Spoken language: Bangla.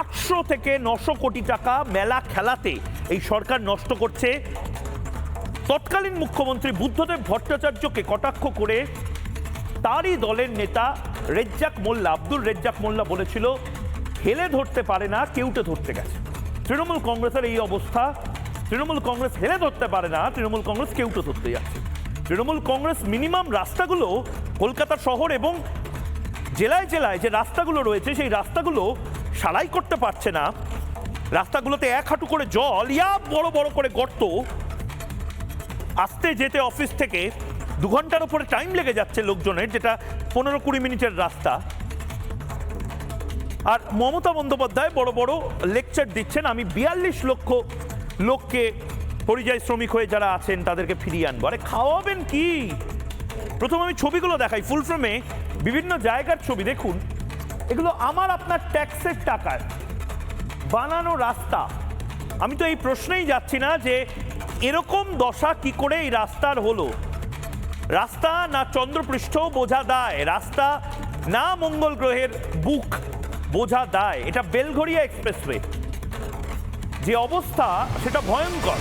আটশো থেকে নশো কোটি টাকা মেলা খেলাতে এই সরকার নষ্ট করছে। তৎকালীন মুখ্যমন্ত্রী বুদ্ধদেব ভট্টাচার্যকে কটাক্ষ করে তারই দলের নেতা রেজ্জাক মোল্লা, আব্দুল রেজ্জাক মোল্লা বলেছিল, হেলে ধরতে পারে না, কেউটে ধরতে গেছে। তৃণমূল কংগ্রেসের এই অবস্থা, তৃণমূল কংগ্রেস হেলে ধরতে পারে না, তৃণমূল কংগ্রেস কেউটে ধরতে যাচ্ছে। তৃণমূল কংগ্রেস মিনিমাম রাস্তাগুলো কলকাতা শহর এবং জেলায় জেলায় যে রাস্তাগুলো রয়েছে, সেই রাস্তাগুলো সারাই করতে পারছে না। রাস্তাগুলোতে এক হাঁটু করে জল, ইয়া, বড় বড় করে গর্ত। আসতে যেতে অফিস থেকে দু ঘণ্টার উপরে টাইম লেগে যাচ্ছে লোকজনের, যেটা পনেরো কুড়ি মিনিটের রাস্তা। আর মমতা বন্দ্যোপাধ্যায় বড় বড় লেকচার দিচ্ছেন। আমি বিয়াল্লিশ লক্ষ লোককে, পরিযায়ী শ্রমিক হয়ে যারা আছেন, তাদেরকে ফিরিয়ে আনব। আরে খাওয়াবেন কি? প্রথম আমি ছবিগুলো দেখাই ফুল ফ্রেমে বিভিন্ন জায়গার ছবি, দেখুন। এগুলো আমার আপনার ট্যাক্সের টাকায় বানানো রাস্তা। আমি তো এই প্রশ্নেই যাচ্ছি না যে এরকম দশা কি করে এই রাস্তার হলো? রাস্তা না চন্দ্রপৃষ্ঠ বোঝা দায়, রাস্তা না মঙ্গল গ্রহের বুক বোঝা দায়। এটা বেলঘরিয়া এক্সপ্রেসওয়ে। যে অবস্থা, সেটা ভয়ঙ্কর।